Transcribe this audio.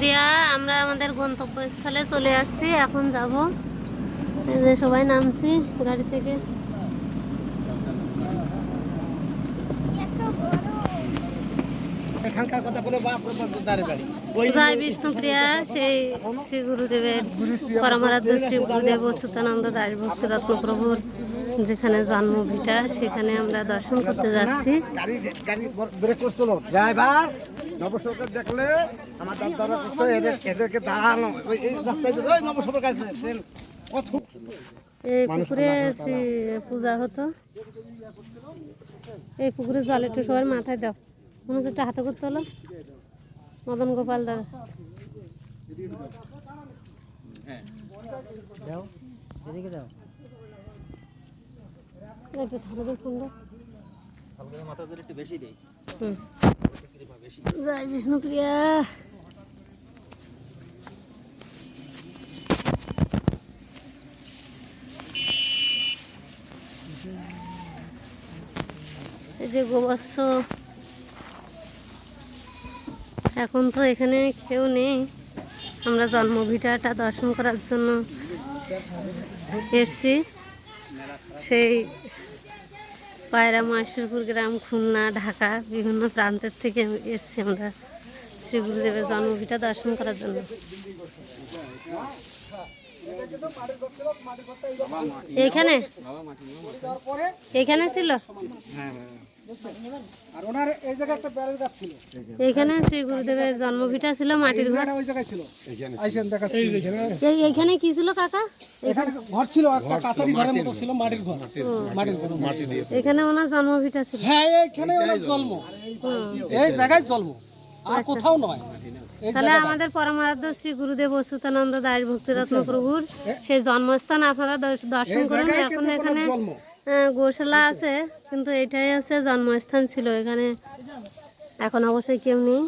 বিষ্ণুপ্রিয়া আমরা আমাদের গন্তব্যস্থলে চলে আসছি এখন যাব। এই যে সবাই নামছি গাড়ি থেকে। এখানকার কথা বলে বাপ দাঁড়ে বাড়ি। জয় বিষ্ণুপ্রিয়া সেই শ্রী গুরুদেবের পরমারাধ্য শ্রী গুরুদেব অচ্যুতানন্দ দাস ভক্তি রত্নপ্রভুর যেখানে জন্মভিটা সেখানে আমরা দর্শন করতে যাচ্ছি। গাড়ি গাড়ি ব্রেক করছিল ড্রাইভার নবসরকার দেখলে আমার দাদা করছে এদের এদেরকে দাঁড়ানো এই রাস্তায় নবসরকার এই পুকুরে পূজা হতো। এই পুকুরে জল একটু সবার মাথায় দাও। মনে হচ্ছে একটু হাতে করতে হলো। মদন গোপাল দাদা দাও এদিকে দাও। একটু ধারে দিই মাথা ধরে একটু বেশি দেই। হুম। জয় বিষ্ণুপ্রিয়া এই যে গোবৎস। এখন তো এখানে কেউ নেই। আমরা জন্মভিটাটা দর্শন করার জন্য এসছি। সেই পায়রা মহেশ্বরপুর গ্রাম খুলনা ঢাকা বিভিন্ন প্রান্তের থেকে এসছি আমরা শ্রী গুরুদেবের জন্মভিটা দর্শন করার জন্য। এইখানে এইখানে ছিল? আর ওনার এই জায়গায় একটা ব্যারেল গাছ ছিল এইখানে শ্রী গুরুদেবের জন্মভিটা ছিল মাটির ঘর। ওই জায়গায় ছিল। এই এইখানে কি ছিল কাকা? এখানে ঘর ছিল একটা কাছারি ঘরের মতো ছিল মাটির ঘর। মাটির ঘর এখানে ওনার জন্মভিটা ছিল। হ্যাঁ ওনার জন্ম। এই জায়গায় জন্ম। আর কোথাও নয়। তাহলে আমাদের পরমারাধ্য শ্রী গুরুদেব অচ্যুতানন্দ দাস ভক্তিরত্ন প্রভুর সেই জন্মস্থান আপনারা দর্শন করুন। এখন এখানে গোশালা আছে কিন্তু এটাই আছে জন্মস্থান ছিল এখানে। এখন অবশ্যই কেউ নেই।